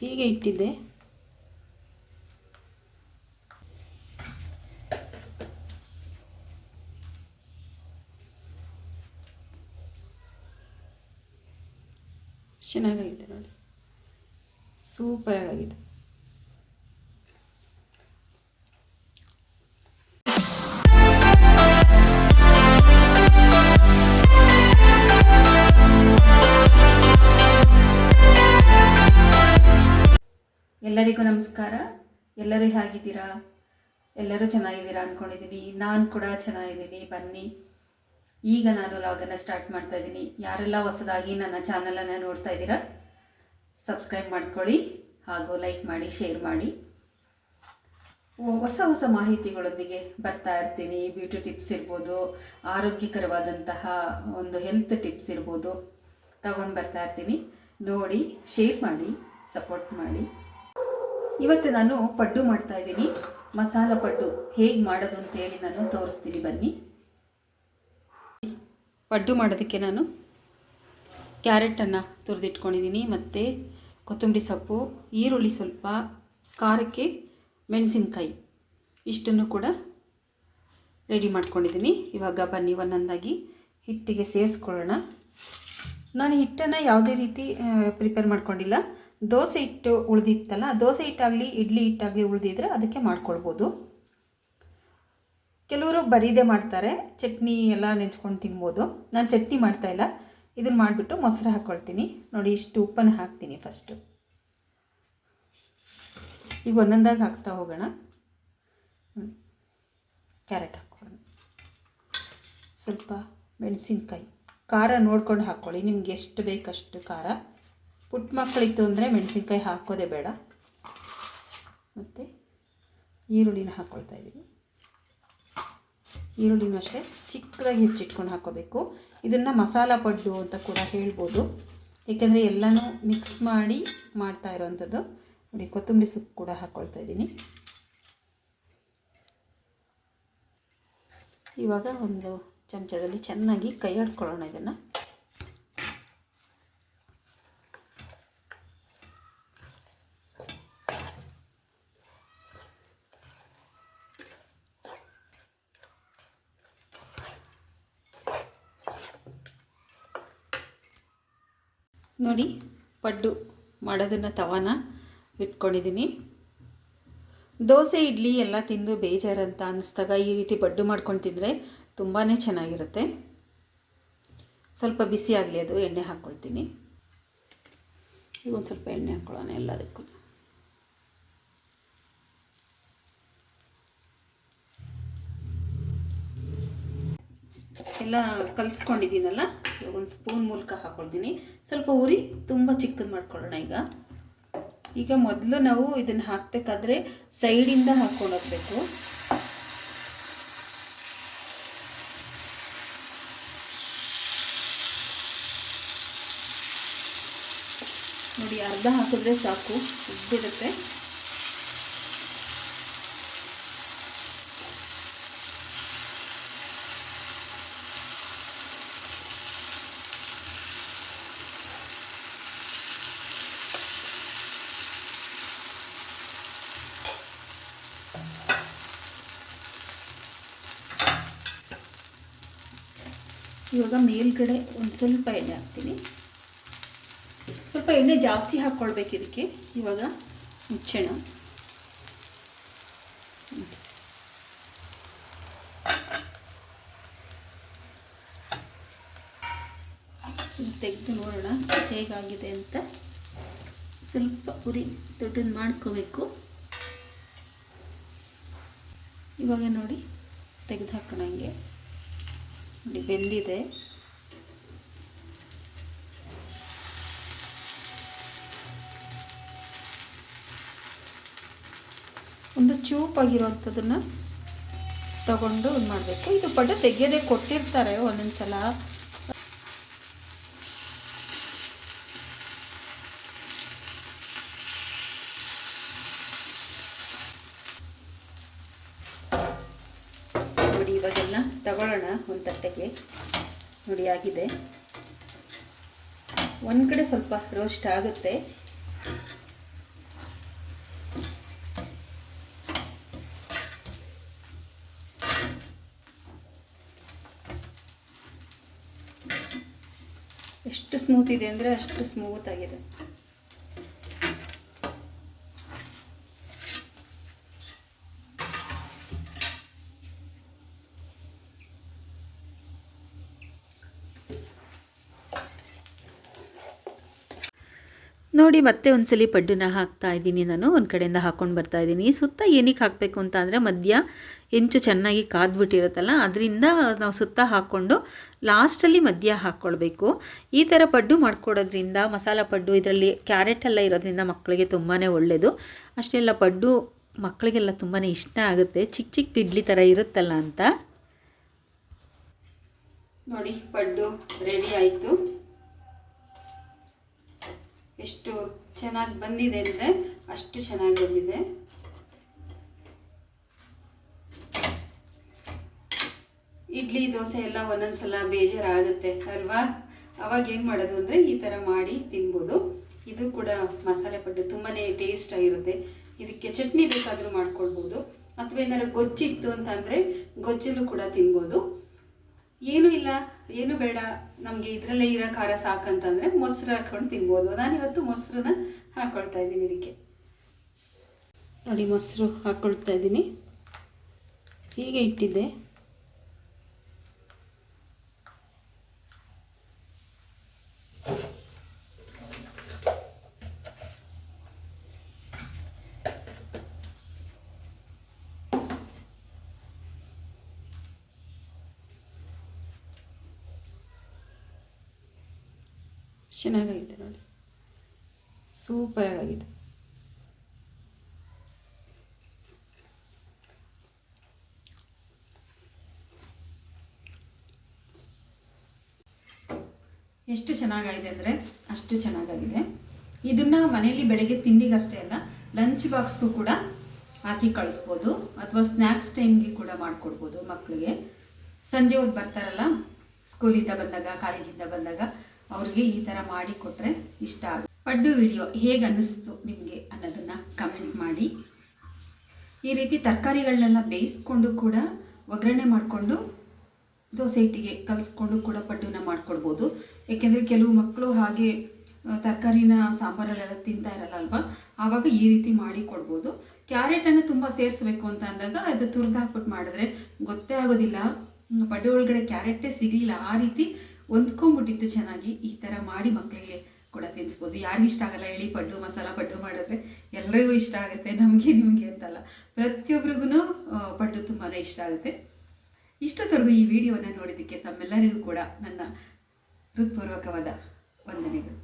ಹೀಗೆ ಇಟ್ಟಿದ್ದೆ. ಚೆನ್ನಾಗಾಗಿದೆ ನೋಡಿ. ಸೂಪರಾಗಿದೆ ಎಲ್ಲರಿಗೂ ನಮಸ್ಕಾರ. ಎಲ್ಲರೂ ಹೇಗಿದ್ದೀರಾ? ಎಲ್ಲರೂ ಚೆನ್ನಾಗಿದ್ದೀರಾ ಅಂದ್ಕೊಂಡಿದ್ದೀನಿ ನಾನು ಕೂಡ ಚೆನ್ನಾಗಿದ್ದೀನಿ. ಬನ್ನಿ. ಈಗ ನಾನು ಲಾಗನ್ನು ಸ್ಟಾರ್ಟ್ ಮಾಡ್ತಾ ಇದ್ದೀನಿ. ಯಾರೆಲ್ಲ ಹೊಸದಾಗಿ ನನ್ನ ಚಾನಲನ್ನು ನೋಡ್ತಾ ಇದ್ದೀರಾ ಸಬ್ಸ್ಕ್ರೈಬ್ ಮಾಡ್ಕೊಳ್ಳಿ ಹಾಗೂ ಲೈಕ್ ಮಾಡಿ ಶೇರ್ ಮಾಡಿ. ಹೊಸ ಹೊಸ ಮಾಹಿತಿಗಳೊಂದಿಗೆ ಬರ್ತಾ ಇರ್ತೀನಿ. ಬ್ಯೂಟಿ ಟಿಪ್ಸ್ ಇರ್ಬೋದು, ಆರೋಗ್ಯಕರವಾದಂತಹ ಒಂದು ಹೆಲ್ತ್ ಟಿಪ್ಸ್ ಇರ್ಬೋದು. ತಗೊಂಡು ಬರ್ತಾ ಇರ್ತೀನಿ. ನೋಡಿ ಶೇರ್ ಮಾಡಿ ಸಪೋರ್ಟ್ ಮಾಡಿ. ಇವತ್ತು ನಾನು ಪಡ್ಡು ಮಾಡ್ತಾ ಇದ್ದೀನಿ. ಮಸಾಲ ಪಡ್ಡು ಹೇಗೆ ಮಾಡೋದು ಅಂತೇಳಿ ನಾನು ತೋರಿಸ್ತೀನಿ ಬನ್ನಿ. ಪಡ್ಡು ಮಾಡೋದಕ್ಕೆ ನಾನು ಕ್ಯಾರೆಟನ್ನು ತುರಿದಿಟ್ಕೊಂಡಿದ್ದೀನಿ ಮತ್ತು ಕೊತ್ತಂಬರಿ ಸೊಪ್ಪು, ಈರುಳ್ಳಿ ಸ್ವಲ್ಪ, ಖಾರಕ್ಕೆ ಮೆಣಸಿನಕಾಯಿ. ಇಷ್ಟನ್ನು ಕೂಡ ರೆಡಿ ಮಾಡ್ಕೊಂಡಿದ್ದೀನಿ. ಇವಾಗ ಬನ್ನಿ ಒಂದೊಂದಾಗಿ ಹಿಟ್ಟಿಗೆ ಸೇರಿಸ್ಕೊಳ್ಳೋಣ. ನಾನು ಹಿಟ್ಟನ್ನು ಯಾವುದೇ ರೀತಿ ಪ್ರಿಪೇರ್ ಮಾಡ್ಕೊಂಡಿಲ್ಲ. ದೋಸೆ ಹಿಟ್ಟು ಉಳಿದಿತ್ತಲ್ಲ, ದೋಸೆ ಹಿಟ್ಟಾಗಲಿ, ಇಡ್ಲಿ ಹಿಟ್ಟಾಗಲಿ ಉಳಿದಿದ್ರೆ ಅದಕ್ಕೆ ಮಾಡ್ಕೊಳ್ಬೋದು. ಕೆಲವರು ಬರೀದೇ ಮಾಡ್ತಾರೆ, ಚಟ್ನಿ ಎಲ್ಲ ನೆಂಚ್ಕೊಂಡು ತಿನ್ಬೋದು. ನಾನು ಚಟ್ನಿ ಮಾಡ್ತಾ ಇಲ್ಲ ಇದನ್ನು ಮಾಡಿಬಿಟ್ಟು ಮೊಸರು ಹಾಕ್ಕೊಳ್ತೀನಿ ನೋಡಿ, ಇಷ್ಟು ಉಪ್ಪನ್ನು ಹಾಕ್ತೀನಿ ಫಸ್ಟು ಈಗ ಒಂದೊಂದಾಗಿ ಹಾಕ್ತಾ ಹೋಗೋಣ. ಕ್ಯಾರೆಟ್ ಹಾಕ್ಕೊಳ್ಳೋಣ. ಸ್ವಲ್ಪ ಮೆಣಸಿನ್ಕಾಯಿ. ಖಾರ ನೋಡ್ಕೊಂಡು ಹಾಕ್ಕೊಳ್ಳಿ ನಿಮ್ಗೆ ಎಷ್ಟು ಬೇಕಷ್ಟು ಖಾರ. ಪುಟ್ಟ ಮಕ್ಕಳಿತ್ತು ಅಂದರೆ ಮೆಣಸಿನ್ಕಾಯಿ ಹಾಕೋದೇ ಬೇಡ. ಮತ್ತು ಈರುಳ್ಳಿನ ಹಾಕ್ಕೊಳ್ತಾ ಇದ್ದೀನಿ ಈರುಳ್ಳಿನೂ ಅಷ್ಟೇ ಚಿಕ್ಕದಾಗಿ ಹೆಚ್ಚಿಟ್ಕೊಂಡು ಹಾಕೋಬೇಕು. ಇದನ್ನು ಮಸಾಲ ಪಡ್ಡು ಅಂತ ಕೂಡ ಹೇಳ್ಬೋದು. ಏಕೆಂದರೆ ಎಲ್ಲನೂ ಮಿಕ್ಸ್ ಮಾಡಿ ಮಾಡ್ತಾ ಇರೋವಂಥದ್ದು. ನೋಡಿ, ಕೊತ್ತಂಬರಿ ಸೊಪ್ಪು ಕೂಡ ಹಾಕ್ಕೊಳ್ತಾ ಇದ್ದೀನಿ. ಇವಾಗ ಒಂದು ಚಮಚದಲ್ಲಿ ಚೆನ್ನಾಗಿ ಕೈ ಆಡ್ಕೊಳ್ಳೋಣ ಇದನ್ನು. ನೋಡಿ, ಪಡ್ಡು ಮಾಡೋದನ್ನು ತವಾನ ಇಟ್ಕೊಂಡಿದ್ದೀನಿ ದೋಸೆ, ಇಡ್ಲಿ ಎಲ್ಲ ತಿಂದು ಬೇಜಾರಂತ ಅನ್ನಿಸ್ದಾಗ ಈ ರೀತಿ ಪಡ್ಡು ಮಾಡ್ಕೊಂಡು ತಿಂದರೆ ತುಂಬಾ ಚೆನ್ನಾಗಿರುತ್ತೆ. ಸ್ವಲ್ಪ ಬಿಸಿ ಆಗಲಿ ಅದು ಎಣ್ಣೆ ಹಾಕ್ಕೊಳ್ತೀನಿ. ಈಗ ಒಂದು ಸ್ವಲ್ಪ ಎಣ್ಣೆ ಹಾಕ್ಕೊಳ್ಳೋಣ ಎಲ್ಲದಕ್ಕೂ. ಎಲ್ಲ ಕಲಿಸ್ಕೊಂಡಿದ್ದೀನಲ್ಲ? ಇವಾಗ ಒಂದು ಸ್ಪೂನ್ ಮೂಲಕ ಹಾಕ್ಕೊಳ್ತೀನಿ ಸ್ವಲ್ಪ ಉರಿ ತುಂಬ ಚಿಕ್ಕದು ಮಾಡ್ಕೊಳ್ಳೋಣ ಈಗ. ಈಗ ಮೊದಲು ನಾವು ಇದನ್ನು ಹಾಕಬೇಕಾದ್ರೆ ಸೈಡಿಂದ ಹಾಕ್ಕೊಂಡು ಹೋಗಬೇಕು. ನೋಡಿ, ಅರ್ಧ ಹಾಕಿದ್ರೆ ಸಾಕು ಉಬ್ಬಿಡುತ್ತೆ ಇವಾಗ ಮೇಲ್ಗಡೆ ಒಂದು ಸ್ವಲ್ಪ ಎಣ್ಣೆ ಹಾಕ್ತೀನಿ. ಸ್ವಲ್ಪ ಎಣ್ಣೆ ಜಾಸ್ತಿ ಹಾಕ್ಕೊಳ್ಬೇಕು ಇದಕ್ಕೆ. ಇವಾಗ ಮುಚ್ಚೋಣ. ತೆಗೆದು ನೋಡೋಣ ಹೇಗಾಗಿದೆ ಅಂತ. ಸ್ವಲ್ಪ ಉರಿ ದೊಡ್ಡದು ಮಾಡ್ಕೋಬೇಕು. ಇವಾಗ ನೋಡಿ ತೆಗೆದು ಹಾಕೋಣ ಹಂಗೆ. ನೋಡಿ ಬೆಂದಿದೆ. ಒಂದು ಚೂಪಾಗಿರುವಂಥದ್ದನ್ನು ತಗೊಂಡು ಇದು ಮಾಡಬೇಕು. ಇದು ಪಡ್ಡು ತೆಗೆಯೋದೇ ಕೊಟ್ಟಿರ್ತಾರೆ ಒಂದೊಂದು ಸಲ ತಗೊಳ್ಳೋಣ ಒಂದು ತಟ್ಟೆಗೆ. ನೋಡಿ, ಆಗಿದೆ. ಒಂದು ಕಡೆ ಸ್ವಲ್ಪ ರೋಸ್ಟ್ ಆಗುತ್ತೆ. ಎಷ್ಟು ಸ್ಮೂತ್ ಇದೆ ಅಂದರೆ ಅಷ್ಟು ಸ್ಮೂತ್ ಆಗಿದೆ. ನೋಡಿ, ಮತ್ತೆ ಒಂದ್ಸಲಿ ಪಡ್ಡುನ ಹಾಕ್ತಾ ಇದ್ದೀನಿ ನಾನು. ಒಂದು ಕಡೆಯಿಂದ ಹಾಕ್ಕೊಂಡು ಬರ್ತಾ ಇದ್ದೀನಿ. ಸುತ್ತ ಏನಕ್ಕೆ ಹಾಕಬೇಕು ಅಂತ ಅಂದರೆ, ಮಧ್ಯ ಹೆಂಚು ಚೆನ್ನಾಗಿ ಕಾದ್ಬಿಟ್ಟಿರುತ್ತಲ್ಲ, ಅದರಿಂದ ನಾವು ಸುತ್ತ ಹಾಕ್ಕೊಂಡು ಲಾಸ್ಟಲ್ಲಿ ಮಧ್ಯ ಹಾಕ್ಕೊಳ್ಬೇಕು ಈ ಥರ ಪಡ್ಡು ಮಾಡ್ಕೊಡೋದ್ರಿಂದ, ಮಸಾಲ ಪಡ್ಡು ಇದರಲ್ಲಿ ಕ್ಯಾರೆಟ್ ಎಲ್ಲ ಇರೋದ್ರಿಂದ ಮಕ್ಕಳಿಗೆ ತುಂಬಾ ಒಳ್ಳೆಯದು ಅಷ್ಟೆಲ್ಲ ಪಡ್ಡು ಮಕ್ಕಳಿಗೆಲ್ಲ ತುಂಬಾ ಇಷ್ಟ ಆಗುತ್ತೆ. ಚಿಕ್ಕ ಚಿಕ್ಕ ಇಡ್ಲಿ ಥರ ಇರುತ್ತಲ್ಲ ಅಂತ. ನೋಡಿ, ಪಡ್ಡು ರೆಡಿ ಆಯಿತು. ಎಷ್ಟು ಚೆನ್ನಾಗಿ ಬಂದಿದೆ ಅಂದರೆ ಅಷ್ಟು ಚೆನ್ನಾಗಿ ಬಂದಿದೆ. ಇಡ್ಲಿ, ದೋಸೆ ಎಲ್ಲ ಒಂದೊಂದ್ಸಲ ಬೇಜಾರಾಗುತ್ತೆ ಅಲ್ವಾ? ಅವಾಗ ಏನು ಮಾಡೋದು ಅಂದರೆ ಈ ಥರ ಮಾಡಿ ತಿನ್ಬೋದು. ಇದು ಕೂಡ ಮಸಾಲೆ ಪಟ್ಟು ತುಂಬಾ ಟೇಸ್ಟ್ ಆಗಿರುತ್ತೆ. ಇದಕ್ಕೆ ಚಟ್ನಿ ಬೇಕಾದರೂ ಮಾಡ್ಕೊಳ್ಬೋದು. ಅಥವಾ ಏನಾದ್ರು ಗೊಜ್ಜಿತ್ತು ಅಂತಂದರೆ ಗೊಜ್ಜಲ್ಲೂ ಕೂಡ ತಿನ್ಬೋದು. ಏನೂ ಇಲ್ಲ. ಏನು ಬೇಡ, ನಮಗೆ ಇದರಲ್ಲೇ ಇರೋ ಖಾರ ಸಾಕಂತಂದರೆ ಮೊಸರು ಹಾಕ್ಕೊಂಡು ತಿನ್ಬೋದು. ನಾನಿವತ್ತು ಮೊಸರನ್ನ ಹಾಕ್ಕೊಳ್ತಾ ಇದ್ದೀನಿ ಇದಕ್ಕೆ. ನೋಡಿ, ಮೊಸರು ಹಾಕ್ಕೊಳ್ತಾ ಇದ್ದೀನಿ. ಹೀಗೆ ಇಟ್ಟಿದ್ದೆ. ಚೆನ್ನಾಗಾಗಿದೆ ನೋಡಿ. ಸೂಪರಾಗಿದೆ ಎಷ್ಟು ಚೆನ್ನಾಗಾಗಿದೆ ಅಂದರೆ ಅಷ್ಟು ಚೆನ್ನಾಗಾಗಿದೆ. ಇದನ್ನು ಮನೆಯಲ್ಲಿ ಬೆಳಗ್ಗೆ ತಿಂಡಿಗಷ್ಟೇ ಅಲ್ಲ ಲಂಚ್ ಬಾಕ್ಸ್ಗೂ ಕೂಡ ಹಾಕಿ ಕಳಿಸ್ಬೋದು. ಅಥವಾ ಸ್ನ್ಯಾಕ್ಸ್ ಟೈಮ್ಗೆ ಕೂಡ ಮಾಡಿಕೊಡ್ಬೋದು ಮಕ್ಕಳಿಗೆ ಸಂಜೆ ಹೊತ್ತು ಬರ್ತಾರಲ್ಲ ಸ್ಕೂಲಿಂದ ಬಂದಾಗ ಕಾಲೇಜಿಂದ ಬಂದಾಗ ಅವ್ರಿಗೆ ಈ ಥರ ಮಾಡಿ ಕೊಟ್ಟರೆ ಇಷ್ಟ ಆಗುತ್ತೆ. ಪಡ್ಡು ವಿಡಿಯೋ ಹೇಗೆ ಅನ್ನಿಸ್ತು ನಿಮಗೆ ಅನ್ನೋದನ್ನು ಕಮೆಂಟ್ ಮಾಡಿ. ಈ ರೀತಿ ತರಕಾರಿಗಳನ್ನೆಲ್ಲ ಬೇಯಿಸ್ಕೊಂಡು ಕೂಡ ಒಗ್ಗರಣೆ ಮಾಡಿಕೊಂಡು ದೋಸೆ ಹಿಟ್ಟಿಗೆ ಕಲಿಸ್ಕೊಂಡು ಕೂಡ ಪಡ್ಡುನ ಮಾಡ್ಕೊಡ್ಬೋದು. ಏಕೆಂದರೆ ಕೆಲವು ಮಕ್ಕಳು ಹಾಗೆ ತರಕಾರಿನ ಸಾಂಬಾರಲ್ಲೆಲ್ಲ ತಿಂತಾ ಇರಲ್ಲ ಅಲ್ವಾ ಆವಾಗ ಈ ರೀತಿ ಮಾಡಿ ಕೊಡ್ಬೋದು. ಕ್ಯಾರೆಟನ್ನು ತುಂಬ ಸೇರಿಸ್ಬೇಕು ಅಂತ ಅಂದಾಗ ಅದು ತುರಿದು ಹಾಕ್ಬಿಟ್ಟು ಮಾಡಿದ್ರೆ ಗೊತ್ತೇ ಆಗೋದಿಲ್ಲ. ಪಡ್ಡು ಒಳಗಡೆ ಕ್ಯಾರೆಟೇ ಸಿಗಲಿಲ್ಲ. ಆ ರೀತಿ ಹೊಂದ್ಕೊಂಡ್ಬಿಟ್ಟಿತ್ತು ಚೆನ್ನಾಗಿ ಈ ಥರ ಮಾಡಿ ಮಕ್ಕಳಿಗೆ ಕೂಡ ತಿನ್ನಿಸ್ಬೋದು ಯಾರಿಗಿಷ್ಟ ಆಗಲ್ಲ ಹೇಳಿ ಪಡ್ಡು, ಮಸಾಲ ಪಡ್ಡು ಮಾಡಿದ್ರೆ ಎಲ್ರಿಗೂ ಇಷ್ಟ ಆಗುತ್ತೆ, ನಮಗೆ ನಿಮಗೆ ಅಂತಲ್ಲ. ಪ್ರತಿಯೊಬ್ಬರಿಗೂ ಪಡ್ಡು ತುಂಬಾ ಇಷ್ಟ ಆಗುತ್ತೆ. ಇಷ್ಟೊತ್ತರೆಗೂ ಈ ವಿಡಿಯೋನ ನೋಡಿದ್ದಕ್ಕೆ ತಮ್ಮೆಲ್ಲರಿಗೂ ಕೂಡ ನನ್ನ ಹೃತ್ಪೂರ್ವಕವಾದ ವಂದನೆಗಳು.